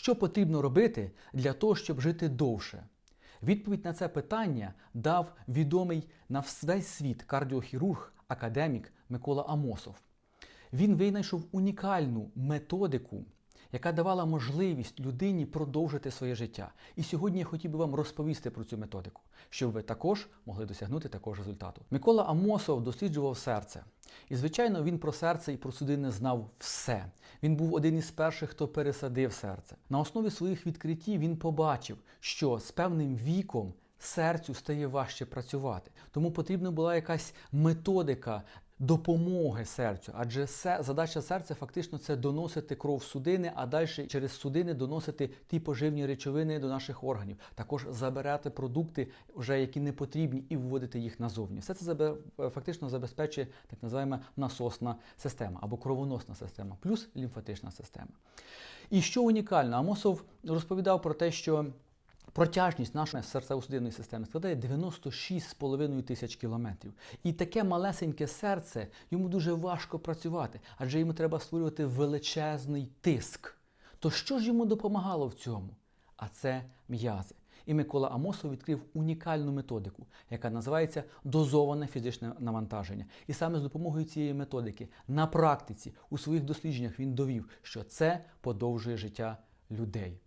Що потрібно робити для того, щоб жити довше? Відповідь на це питання дав відомий на весь світ кардіохірург, академік Микола Амосов. Він винайшов унікальну методику, яка давала можливість людині продовжити своє життя. І сьогодні я хотів би вам розповісти про цю методику, щоб ви також могли досягнути такого результату. Микола Амосов досліджував серце. І, звичайно, він про серце і про судини знав все. Він був один із перших, хто пересадив серце. На основі своїх відкриттів він побачив, що з певним віком серцю стає важче працювати. Тому потрібна була якась методика допомоги серцю. Адже задача серця фактично це доносити кров в судини, а далі через судини доносити ті поживні речовини до наших органів. Також забирати продукти, вже які не потрібні, і вводити їх назовні. Все це забе- фактично забезпечує так називаємо насосна система або кровоносна система, плюс лімфатична система. І що унікально, Амосов розповідав про те, що Протяжність нашої серцево-судинної системи складає 96,5 тисяч кілометрів. І таке малесеньке серце йому дуже важко працювати, адже йому треба створювати величезний тиск. То що ж йому допомагало в цьому? А це м'язи. І Микола Амосов відкрив унікальну методику, яка називається дозоване фізичне навантаження. І саме з допомогою цієї методики на практиці у своїх дослідженнях він довів, що це подовжує життя людей.